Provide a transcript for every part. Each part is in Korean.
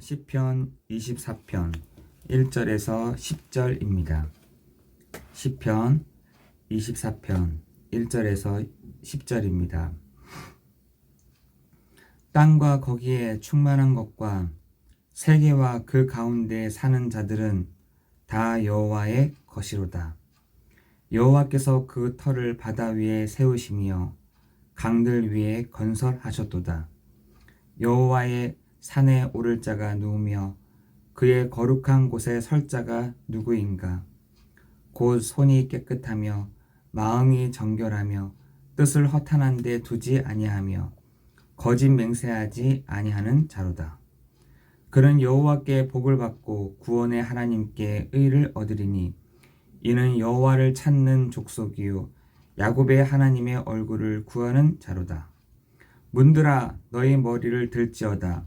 시편 24편 1절에서 10절입니다. 시편 24편 1절에서 10절입니다. 땅과 거기에 충만한 것과 세계와 그 가운데 사는 자들은 다 여호와의 것이로다. 여호와께서 그 터를 바다 위에 세우시며 강들 위에 건설하셨도다. 여호와의 산에 오를 자가 누우며 그의 거룩한 곳에 설 자가 누구인가? 곧 손이 깨끗하며 마음이 정결하며 뜻을 허탄한 데 두지 아니하며 거짓 맹세하지 아니하는 자로다. 그는 여호와께 복을 받고 구원의 하나님께 의를 얻으리니 이는 여호와를 찾는 족속이요 야곱의 하나님의 얼굴을 구하는 자로다. 문들아 너희 머리를 들지어다.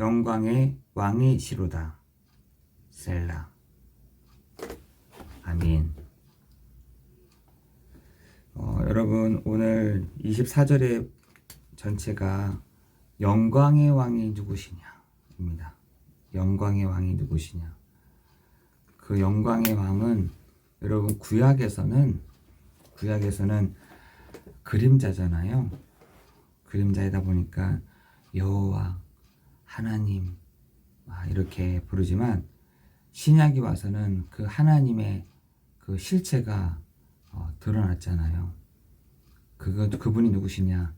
영광의 왕이시로다. 셀라. 아민. 어, 여러분 오늘 24절의 전체가 영광의 왕이 누구시냐입니다. 영광의 왕이 누구시냐? 그 영광의 왕은 여러분 구약에서는 구약에서는 그림자잖아요. 그림자이다 보니까 여호와 하나님 아, 이렇게 부르지만 신약이 와서는 그 하나님의 그 실체가 어, 드러났잖아요. 그거 그분이 누구시냐?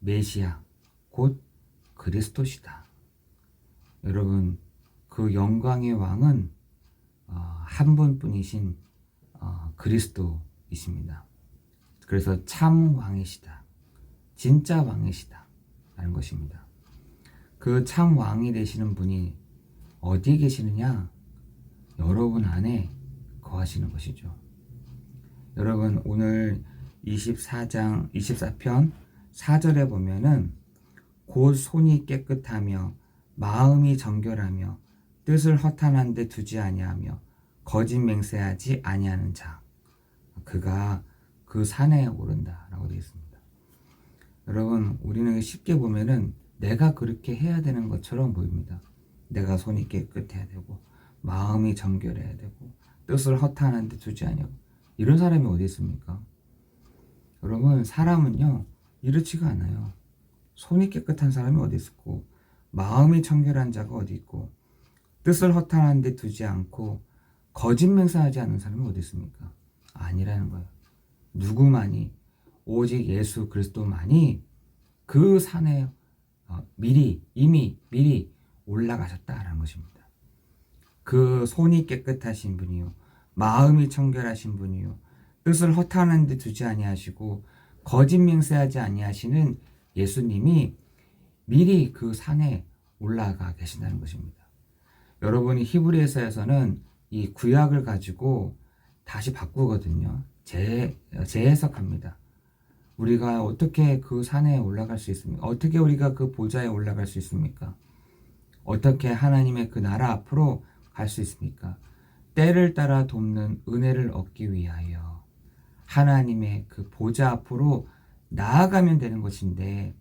메시아 곧 그리스도시다. 여러분 그 영광의 왕은 어, 한 분뿐이신 어, 그리스도이십니다. 그래서 참 왕이시다. 진짜 왕이시다. 라는 것입니다. 그 참 왕이 되시는 분이 어디에 계시느냐? 여러분 안에 거하시는 것이죠. 여러분 오늘 24장 24편 4절에 보면은 곧 손이 깨끗하며 마음이 정결하며 뜻을 허탄한 데 두지 아니하며 거짓 맹세하지 아니하는 자 그가 그 산에 오른다라고 되어 있습니다. 여러분 우리는 쉽게 보면은 내가 그렇게 해야 되는 것처럼 보입니다. 내가 손이 깨끗해야 되고 마음이 정결해야 되고 뜻을 허탄한 데 두지 아니하고 이런 사람이 어디 있습니까? 여러분 사람은요 이렇지가 않아요. 손이 깨끗한 사람이 어디 있고 마음이 청결한 자가 어디 있고 뜻을 허탄한 데 두지 않고 거짓 맹세하지 않는 사람이 어디 있습니까? 아니라는 거예요. 누구만이 오직 예수 그리스도만이 그 산에 어, 미리 이미 미리 올라가셨다라는 것입니다. 그 손이 깨끗하신 분이요 마음이 청결하신 분이요 뜻을 허탄한 데 두지 아니하시고 거짓 맹세하지 아니하시는 예수님이 미리 그 산에 올라가 계신다는 것입니다. 여러분이 히브리서에서는 이 구약을 가지고 다시 바꾸거든요. 재, 재해석합니다. 우리가 어떻게 그 산에 올라갈 수 있습니까? 어떻게 우리가 그 보좌에 올라갈 수 있습니까? 어떻게 하나님의 그 나라 앞으로 갈 수 있습니까? 때를 따라 돕는 은혜를 얻기 위하여 하나님의 그 보좌 앞으로 나아가면 되는 것인데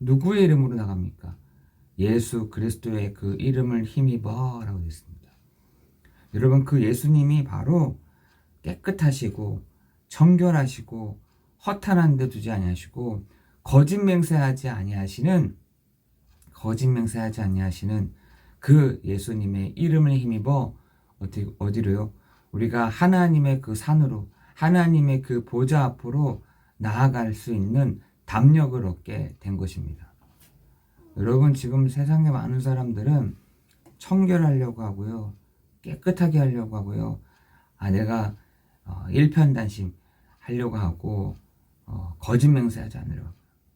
누구의 이름으로 나갑니까? 예수 그리스도의 그 이름을 힘입어라고 되어 있습니다. 여러분 그 예수님이 바로 깨끗하시고 정결하시고 허탄한 데 두지 아니하시고 거짓 맹세하지 아니하시는 거짓 맹세하지 아니하시는 그 예수님의 이름을 힘입어 어디 어디로요? 우리가 하나님의 그 산으로 하나님의 그 보좌 앞으로 나아갈 수 있는 담력을 얻게 된 것입니다. 여러분 지금 세상에 많은 사람들은 청결하려고 하고요. 깨끗하게 하려고 하고요. 아 내가 어, 일편단심 하려고 하고 어, 거짓 맹세하지 않으려고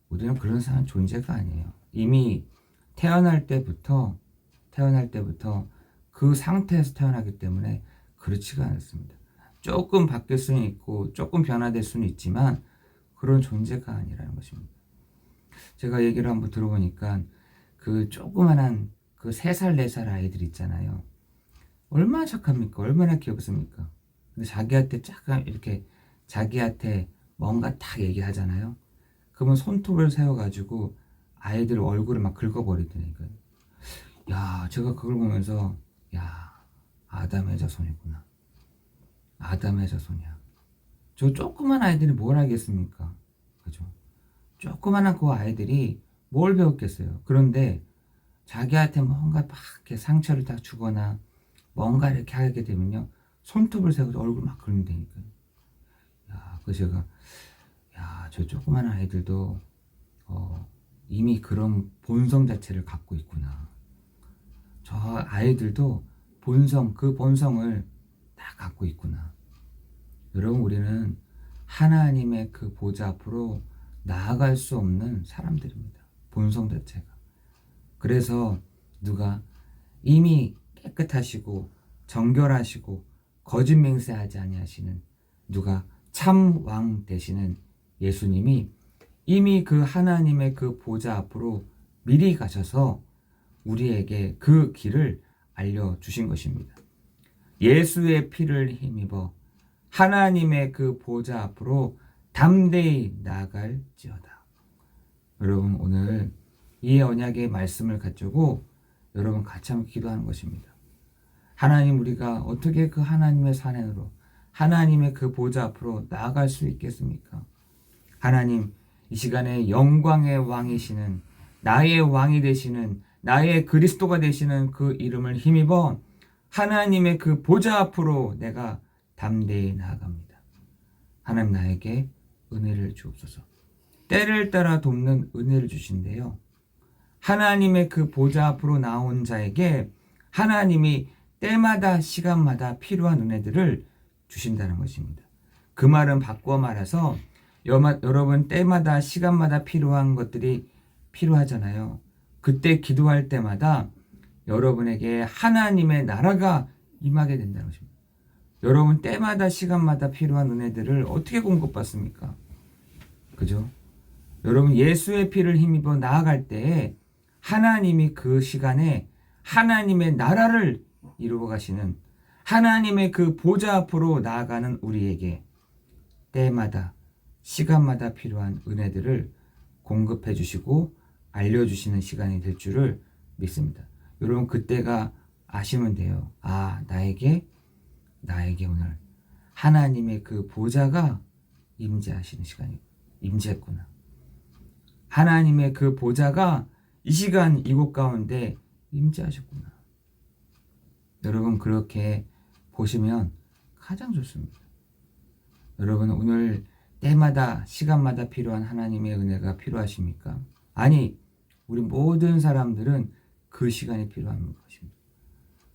우리는 그런 사람 존재가 아니에요. 이미 태어날 때부터 태어날 때부터 그 상태에서 태어나기 때문에 그렇지가 않습니다. 조금 바뀔 수는 있고 조금 변화될 수는 있지만 그런 존재가 아니라는 것입니다. 제가 얘기를 한번 들어보니까 그 조그만한 그 3살, 4살 아이들 있잖아요. 얼마나 착합니까? 얼마나 귀엽습니까? 근데 자기한테 잠깐 이렇게 자기한테 뭔가 딱 얘기하잖아요. 그러면 손톱을 세워가지고 아이들 얼굴을 막 긁어버리더니까요. 야, 제가 그걸 보면서 야, 아담의 자손이구나. 아담의 자손이야. 저 조그만 아이들이 뭘 알겠습니까? 그죠? 조그만한 그 아이들이 뭘 배웠겠어요. 그런데 자기한테 뭔가 막 이렇게 상처를 딱 주거나 뭔가 이렇게 하게 되면요. 손톱을 세워서 얼굴 막 긁는다니까요. 야, 그 제가, 야, 저 조그만 아이들도, 어, 이미 그런 본성 자체를 갖고 있구나. 저 아이들도 본성, 그 본성을 다 갖고 있구나. 여러분, 우리는 하나님의 그 보좌 앞으로 나아갈 수 없는 사람들입니다. 본성 자체가. 그래서 누가 이미 깨끗하시고 정결하시고 거짓 맹세하지 아니하시는 누가 참 왕 되시는 예수님이 이미 그 하나님의 그 보좌 앞으로 미리 가셔서 우리에게 그 길을 알려 주신 것입니다. 예수의 피를 힘입어 하나님의 그 보좌 앞으로 담대히 나아갈지어다. 여러분 오늘 이 언약의 말씀을 가지고 여러분 같이 한번 기도하는 것입니다. 하나님 우리가 어떻게 그 하나님의 산행으로 하나님의 그 보좌 앞으로 나아갈 수 있겠습니까? 하나님 이 시간에 영광의 왕이시는 나의 왕이 되시는 나의 그리스도가 되시는 그 이름을 힘입어 하나님의 그 보좌 앞으로 내가 담대히 나아갑니다. 하나님 나에게 은혜를 주옵소서. 때를 따라 돕는 은혜를 주신대요. 하나님의 그 보좌 앞으로 나온 자에게 하나님이 때마다 시간마다 필요한 은혜들을 주신다는 것입니다. 그 말은 바꿔 말해서 여러분 때마다 시간마다 필요한 것들이 필요하잖아요. 그때 기도할 때마다 여러분에게 하나님의 나라가 임하게 된다는 것입니다. 여러분 때마다 시간마다 필요한 은혜들을 어떻게 공급받습니까? 그죠? 여러분 예수의 피를 힘입어 나아갈 때에 하나님이 그 시간에 하나님의 나라를 이루어 가시는 하나님의 그 보좌 앞으로 나아가는 우리에게 때마다 시간마다 필요한 은혜들을 공급해 주시고 알려주시는 시간이 될 줄을 믿습니다. 여러분 그때가 아시면 돼요. 아 나에게 나에게 오늘 하나님의 그 보좌가 임재하시는 시간이 임재했구나. 하나님의 그 보좌가 이 시간 이곳 가운데 임재하셨구나. 여러분 그렇게 보시면 가장 좋습니다. 여러분 오늘 때마다 시간마다 필요한 하나님의 은혜가 필요하십니까? 아니 우리 모든 사람들은 그 시간이 필요한 것입니다.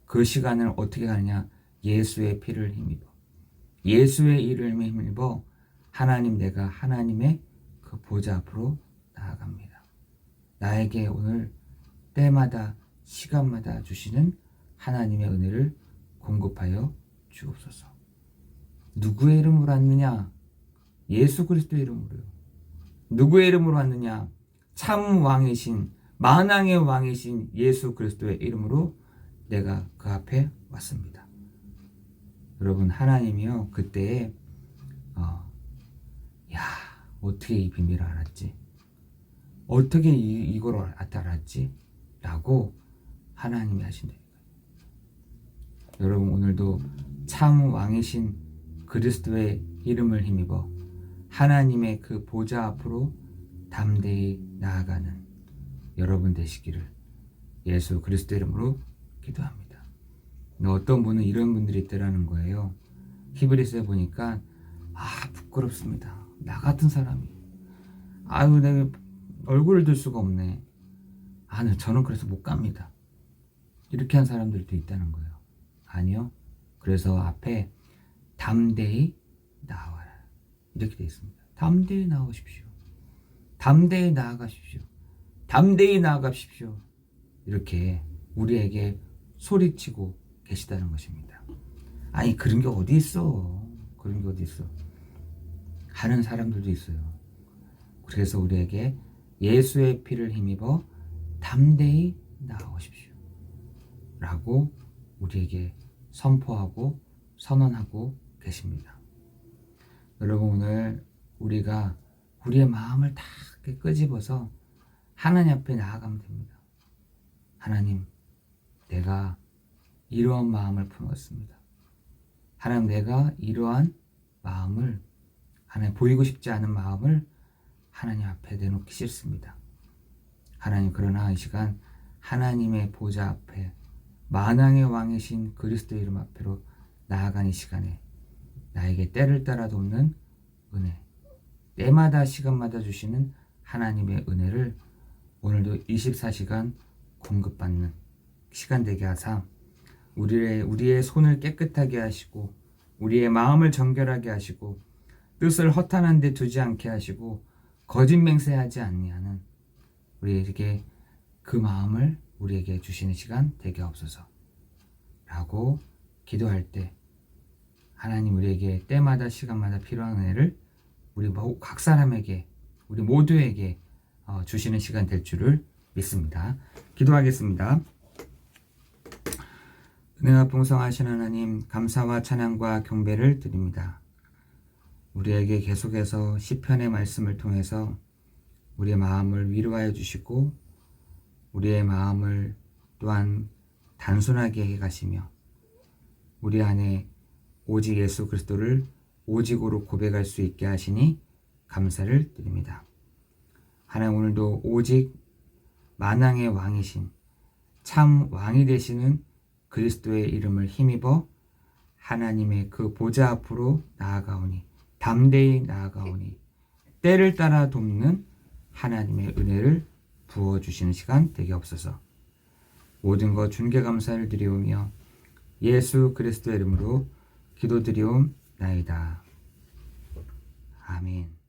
그 시간을 어떻게 가느냐? 예수의 피를 힘입어 예수의 이름을 힘입어 하나님 내가 하나님의 그 보좌 앞으로 나아갑니다. 나에게 오늘 때마다 시간마다 주시는 하나님의 은혜를 공급하여 주옵소서. 누구의 이름으로 왔느냐? 예수 그리스도의 이름으로요. 누구의 이름으로 왔느냐? 참 왕이신 만왕의 왕이신 예수 그리스도의 이름으로 내가 그 앞에 왔습니다. 여러분 하나님이요 그때에 어, 야 어떻게 이 비밀을 알았지? 어떻게 이, 이걸 알았지? 라고 하나님이 하신다니까요. 여러분 오늘도 참 왕이신 그리스도의 이름을 힘입어 하나님의 그 보좌 앞으로 담대히 나아가는 여러분 되시기를 예수 그리스도 이름으로 기도합니다. 어떤 분은 이런 분들이 있더라는 거예요. 히브리스에 보니까 아 부끄럽습니다. 나 같은 사람이 아유 내가 얼굴을 들 수가 없네. 아 저는 그래서 못 갑니다. 이렇게 한 사람들도 있다는 거예요. 아니요. 그래서 앞에 담대히 나와라 이렇게 되어 있습니다. 담대히 나오십시오. 담대히 나아가십시오. 담대히 나아가십시오. 이렇게 우리에게 소리치고 계시다는 것입니다. 아니 그런 게 어디 있어? 그런 게 어디 있어? 하는 사람들도 있어요. 그래서 우리에게 예수의 피를 힘입어 담대히 나아오십시오. 라고 우리에게 선포하고 선언하고 계십니다. 여러분 오늘 우리가 우리의 마음을 다 끄집어서 하나님 앞에 나아가면 됩니다. 하나님, 내가 이러한 마음을 품었습니다. 하나님, 내가 이러한 마음을 하나님 보이고 싶지 않은 마음을 하나님 앞에 내놓기 싫습니다. 하나님 그러나 이 시간 하나님의 보좌 앞에 만왕의 왕이신 그리스도 이름 앞으로 나아간 이 시간에 나에게 때를 따라 돕는 은혜, 때마다 시간마다 주시는 하나님의 은혜를 오늘도 24시간 공급받는 시간 되게 하사 우리의 우리의 손을 깨끗하게 하시고 우리의 마음을 정결하게 하시고 뜻을 허탄한 데 두지 않게 하시고 거짓 맹세하지 아니하는 우리에게 그 마음을 우리에게 주시는 시간 되게 없어서 라고 기도할 때 하나님 우리에게 때마다 시간마다 필요한 은혜를 우리 모- 각 사람에게 우리 모두에게 어, 주시는 시간 될 줄을 믿습니다. 기도하겠습니다. 은혜가 풍성하신 하나님 감사와 찬양과 경배를 드립니다. 우리에게 계속해서 시편의 말씀을 통해서 우리의 마음을 위로하여 주시고 우리의 마음을 또한 단순하게 해 가시며 우리 안에 오직 예수 그리스도를 오직으로 고백할 수 있게 하시니 감사를 드립니다. 하나님 오늘도 오직 만왕의 왕이신 참 왕이 되시는 그리스도의 이름을 힘입어 하나님의 그 보좌 앞으로 나아가오니 담대히 나아가오니 때를 따라 돕는 하나님의 은혜를 부어 주시는 시간 되게 없어서 모든 것 준개 감사를 드리오며 예수 그리스도의 이름으로 기도드리옵나이다. 아멘.